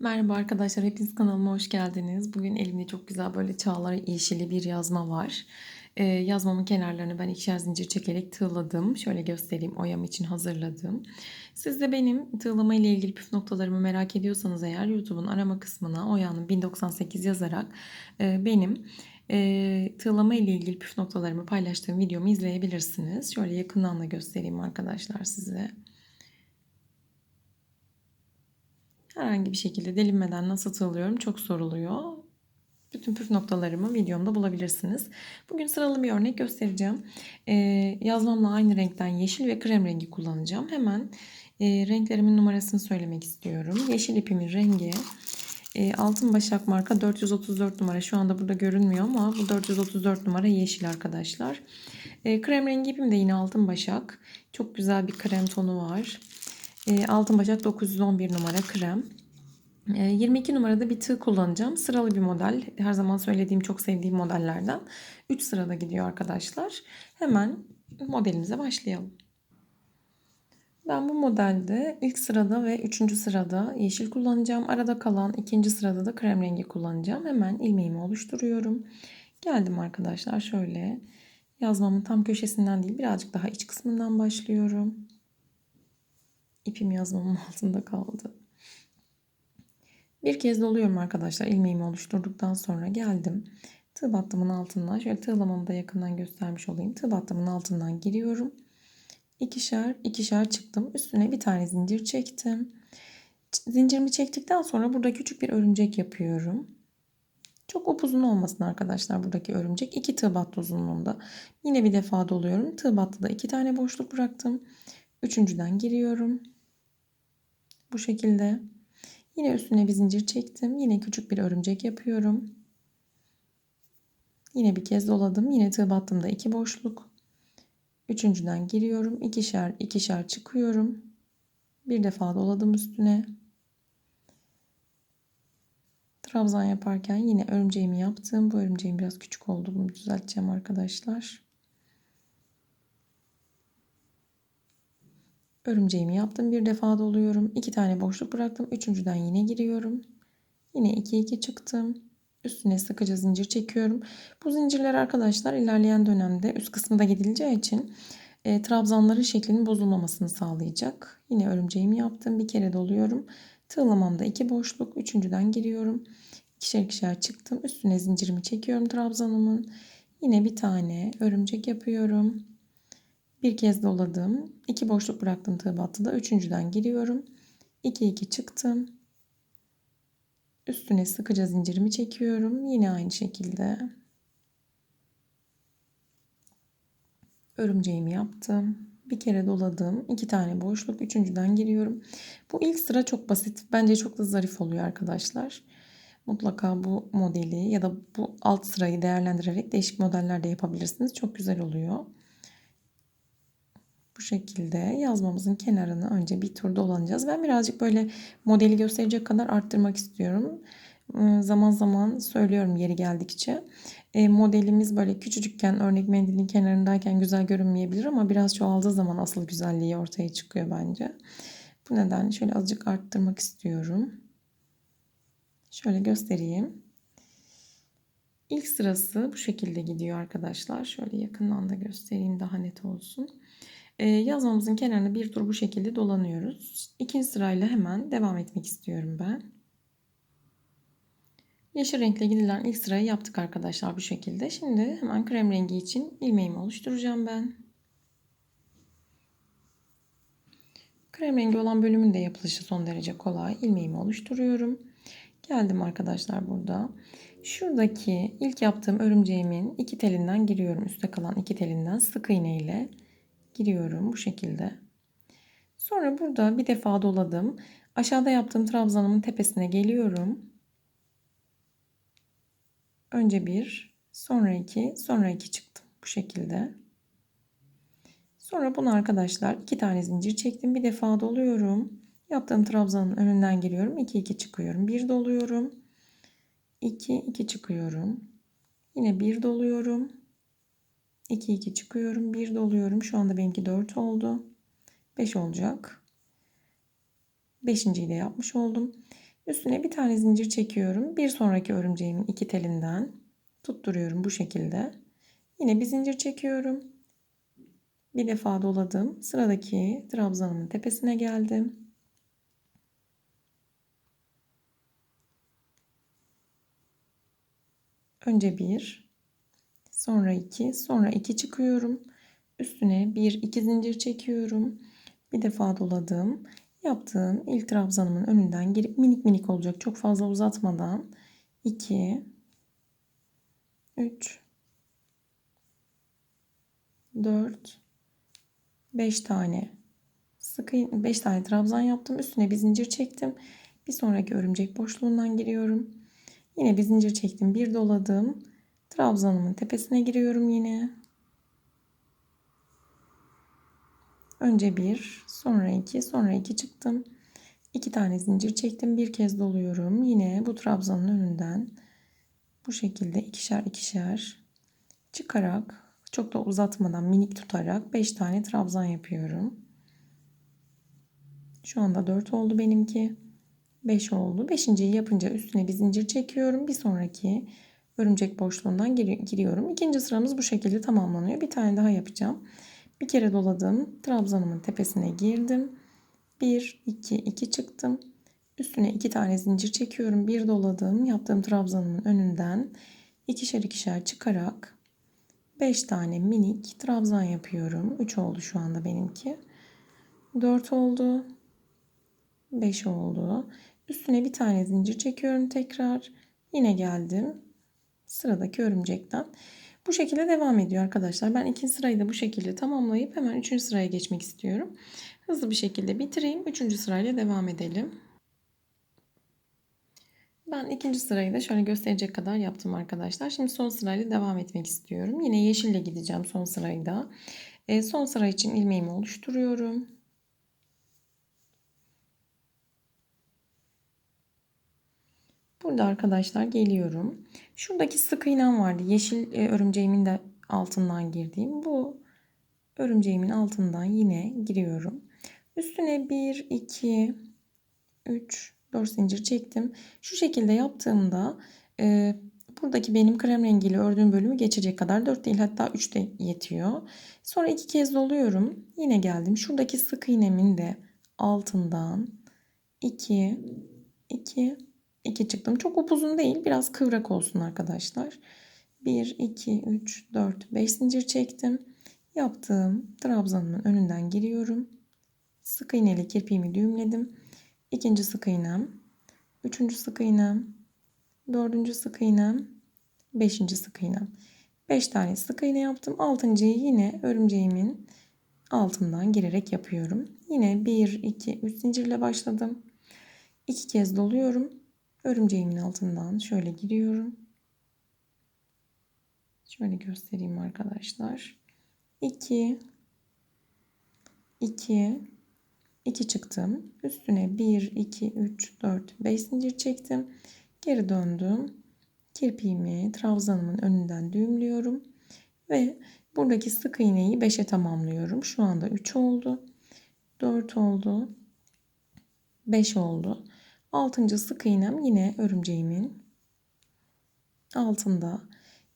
Merhaba arkadaşlar, hepiniz kanalıma hoş geldiniz. Bugün elimde çok güzel böyle çağlar yeşili bir yazma var. Ee, yazmamın kenarlarını ben ikişer zincir çekerek tığladım. Şöyle göstereyim, oyam için hazırladım. Siz de benim tığlama ile ilgili püf noktalarımı merak ediyorsanız eğer YouTube'un arama kısmına oyanın 1098 yazarak e, benim e, tığlama ile ilgili püf noktalarımı paylaştığım videomu izleyebilirsiniz. Şöyle yakından da göstereyim arkadaşlar size. Herhangi bir şekilde delinmeden nasıl tığlıyorum çok soruluyor. Bütün püf noktalarımı videomda bulabilirsiniz. Bugün sıralı bir örnek göstereceğim. Ee, yazmamla aynı renkten yeşil ve krem rengi kullanacağım. Hemen e, renklerimin numarasını söylemek istiyorum. Yeşil ipimin rengi e, Altın Başak marka 434 numara. Şu anda burada görünmüyor ama bu 434 numara yeşil arkadaşlar. E, krem rengi ipim de yine Altın Başak. Çok güzel bir krem tonu var. E, Altın Başak 911 numara krem. 22 numarada bir tığ kullanacağım. Sıralı bir model. Her zaman söylediğim çok sevdiğim modellerden. 3 sırada gidiyor arkadaşlar. Hemen modelimize başlayalım. Ben bu modelde ilk sırada ve üçüncü sırada yeşil kullanacağım. Arada kalan ikinci sırada da krem rengi kullanacağım. Hemen ilmeğimi oluşturuyorum. Geldim arkadaşlar şöyle yazmamın tam köşesinden değil birazcık daha iç kısmından başlıyorum. İpim yazmamın altında kaldı. Bir kez doluyorum arkadaşlar. ilmeğimi oluşturduktan sonra geldim. Tığ battımın altından şöyle tığlamamı da yakından göstermiş olayım. Tığ battımın altından giriyorum. İkişer ikişer çıktım. Üstüne bir tane zincir çektim. Zincirimi çektikten sonra burada küçük bir örümcek yapıyorum. Çok upuzun olmasın arkadaşlar buradaki örümcek. iki tığ battı uzunluğunda. Yine bir defa doluyorum. Tığ battıda iki tane boşluk bıraktım. Üçüncüden giriyorum. Bu şekilde. Yine üstüne bir zincir çektim. Yine küçük bir örümcek yapıyorum. Yine bir kez doladım. Yine tığ battığımda iki boşluk. Üçüncüden giriyorum. ikişer ikişer çıkıyorum. Bir defa doladım üstüne. Trabzan yaparken yine örümceğimi yaptım. Bu örümceğim biraz küçük oldu. Bunu düzelteceğim arkadaşlar. Örümceğimi yaptım. Bir defa doluyorum. iki tane boşluk bıraktım. Üçüncüden yine giriyorum. Yine 2 2 çıktım. Üstüne sıkıca zincir çekiyorum. Bu zincirler arkadaşlar ilerleyen dönemde üst kısmında gidileceği için e, trabzanların şeklinin bozulmamasını sağlayacak. Yine örümceğimi yaptım. Bir kere doluyorum. Tığlamamda iki boşluk. Üçüncüden giriyorum. İkişer ikişer çıktım. Üstüne zincirimi çekiyorum trabzanımın. Yine bir tane örümcek yapıyorum. Bir kez doladım. iki boşluk bıraktım tığ battıda. Üçüncüden giriyorum. 2 2 çıktım. Üstüne sıkıca zincirimi çekiyorum. Yine aynı şekilde. Örümceğimi yaptım. Bir kere doladım. iki tane boşluk. Üçüncüden giriyorum. Bu ilk sıra çok basit. Bence çok da zarif oluyor arkadaşlar. Mutlaka bu modeli ya da bu alt sırayı değerlendirerek değişik modeller de yapabilirsiniz. Çok güzel oluyor. Bu şekilde yazmamızın kenarını önce bir tur dolanacağız. Ben birazcık böyle modeli gösterecek kadar arttırmak istiyorum. Ee, zaman zaman söylüyorum yeri geldikçe. E, modelimiz böyle küçücükken örnek mendilin kenarındayken güzel görünmeyebilir ama biraz çoğaldığı zaman asıl güzelliği ortaya çıkıyor bence. Bu nedenle şöyle azıcık arttırmak istiyorum. Şöyle göstereyim. İlk sırası bu şekilde gidiyor arkadaşlar. Şöyle yakından da göstereyim daha net olsun. Ee, yazmamızın kenarına bir tur bu şekilde dolanıyoruz. İkinci sırayla hemen devam etmek istiyorum ben. Yeşil renkle gidilen ilk sırayı yaptık arkadaşlar bu şekilde. Şimdi hemen krem rengi için ilmeğimi oluşturacağım ben. Krem rengi olan bölümün de yapılışı son derece kolay. İlmeğimi oluşturuyorum. Geldim arkadaşlar burada. Şuradaki ilk yaptığım örümceğimin iki telinden giriyorum. Üstte kalan iki telinden sık iğne ile giriyorum bu şekilde. Sonra burada bir defa doladım. Aşağıda yaptığım trabzanımın tepesine geliyorum. Önce bir, sonra iki, sonra iki çıktım bu şekilde. Sonra bunu arkadaşlar iki tane zincir çektim. Bir defa doluyorum. Yaptığım trabzanın önünden giriyorum. 2 2 çıkıyorum. Bir doluyorum. 2 2 çıkıyorum. Yine bir doluyorum. 2 2 çıkıyorum. 1 doluyorum. Şu anda benimki 4 oldu. 5 olacak. 5.yi de yapmış oldum. Üstüne bir tane zincir çekiyorum. Bir sonraki örümceğimin iki telinden tutturuyorum bu şekilde. Yine bir zincir çekiyorum. Bir defa doladım. Sıradaki trabzanımın tepesine geldim. Önce bir, sonra iki, sonra iki çıkıyorum. Üstüne bir, iki zincir çekiyorum. Bir defa doladım. Yaptığım ilk trabzanımın önünden girip minik minik olacak. Çok fazla uzatmadan 2 3 4 5 tane sıkı 5 tane trabzan yaptım. Üstüne bir zincir çektim. Bir sonraki örümcek boşluğundan giriyorum. Yine bir zincir çektim. Bir doladım. Trabzanımın tepesine giriyorum yine. Önce bir, sonra iki, sonra iki çıktım. İki tane zincir çektim. Bir kez doluyorum. Yine bu trabzanın önünden bu şekilde ikişer ikişer çıkarak çok da uzatmadan minik tutarak 5 tane trabzan yapıyorum. Şu anda 4 oldu benimki. 5 oldu. 5.yi yapınca üstüne bir zincir çekiyorum. Bir sonraki örümcek boşluğundan giriyorum. İkinci sıramız bu şekilde tamamlanıyor. Bir tane daha yapacağım. Bir kere doladım. Trabzanımın tepesine girdim. 1, 2, 2 çıktım. Üstüne 2 tane zincir çekiyorum. Bir doladım. Yaptığım trabzanımın önünden ikişer ikişer çıkarak 5 tane minik trabzan yapıyorum. 3 oldu şu anda benimki. 4 oldu. 5 oldu. Üstüne bir tane zincir çekiyorum tekrar. Yine geldim. Sıradaki örümcekten. Bu şekilde devam ediyor arkadaşlar. Ben ikinci sırayı da bu şekilde tamamlayıp hemen üçüncü sıraya geçmek istiyorum. Hızlı bir şekilde bitireyim. Üçüncü sırayla devam edelim. Ben ikinci sırayı da şöyle gösterecek kadar yaptım arkadaşlar. Şimdi son sırayla devam etmek istiyorum. Yine yeşille gideceğim son sırayı da. E, son sıra için ilmeğimi oluşturuyorum. Burada arkadaşlar geliyorum. Şuradaki sık iğnem vardı. Yeşil e, örümceğimin de altından girdiğim. Bu örümceğimin altından yine giriyorum. Üstüne 1, 2, 3, 4 zincir çektim. Şu şekilde yaptığımda e, buradaki benim krem rengiyle ördüğüm bölümü geçecek kadar 4 değil hatta 3 de yetiyor. Sonra iki kez doluyorum. Yine geldim. Şuradaki sık iğnemin de altından 2, 2, 2 çıktım. Çok upuzun değil. Biraz kıvrak olsun arkadaşlar. 1, 2, 3, 4, 5 zincir çektim. Yaptığım trabzanımın önünden giriyorum. Sık iğneli kirpiğimi düğümledim. İkinci sık iğnem. Üçüncü sık iğnem. Dördüncü sık iğnem. Beşinci sık iğnem. Beş tane sık iğne yaptım. Altıncıyı yine örümceğimin altından girerek yapıyorum. Yine 1, 2, 3 zincirle başladım. İki kez doluyorum. Örümceğimin altından şöyle giriyorum. Şöyle göstereyim arkadaşlar. 2 2 2 çıktım. Üstüne 1 2 3 4 5 zincir çektim. Geri döndüm. Kirpiğimi trabzanımın önünden düğümlüyorum ve buradaki sık iğneyi 5'e tamamlıyorum. Şu anda 3 oldu. 4 oldu. 5 oldu. Altıncı sık iğnem yine örümceğimin altında.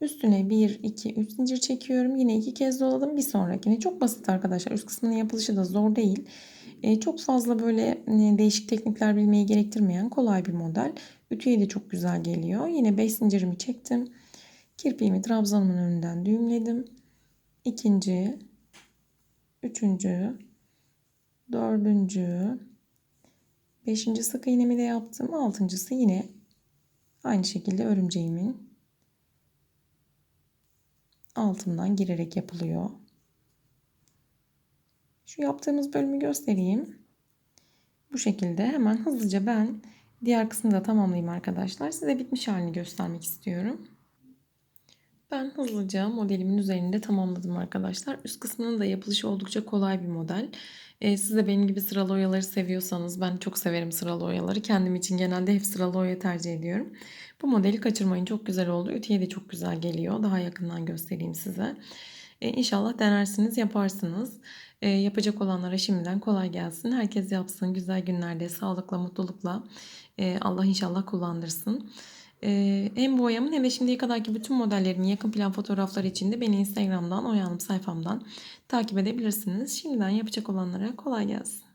Üstüne 1, 2, 3 zincir çekiyorum. Yine iki kez doladım. Bir sonrakine. Çok basit arkadaşlar. Üst kısmının yapılışı da zor değil. Ee, çok fazla böyle e, değişik teknikler bilmeyi gerektirmeyen kolay bir model. Ütüye de çok güzel geliyor. Yine 5 zincirimi çektim. Kirpiğimi trabzanımın önünden düğümledim. İkinci, üçüncü, dördüncü, Beşinci sık iğnemi de yaptım. Altıncısı yine aynı şekilde örümceğimin altından girerek yapılıyor. Şu yaptığımız bölümü göstereyim. Bu şekilde hemen hızlıca ben diğer kısmını da tamamlayayım arkadaşlar. Size bitmiş halini göstermek istiyorum. Ben hızlıca modelimin üzerinde tamamladım arkadaşlar. Üst kısmının da yapılışı oldukça kolay bir model. Ee, siz de benim gibi sıralı oyaları seviyorsanız ben çok severim sıralı oyaları. Kendim için genelde hep sıralı oya tercih ediyorum. Bu modeli kaçırmayın çok güzel oldu. Ütüye de çok güzel geliyor. Daha yakından göstereyim size. Ee, inşallah denersiniz yaparsınız. Ee, yapacak olanlara şimdiden kolay gelsin. Herkes yapsın güzel günlerde sağlıkla, mutlulukla. Ee, Allah inşallah kullandırsın. Ee, hem bu hem de şimdiye kadarki bütün modellerin yakın plan fotoğrafları için de beni Instagram'dan, Oya Hanım sayfamdan takip edebilirsiniz. Şimdiden yapacak olanlara kolay gelsin.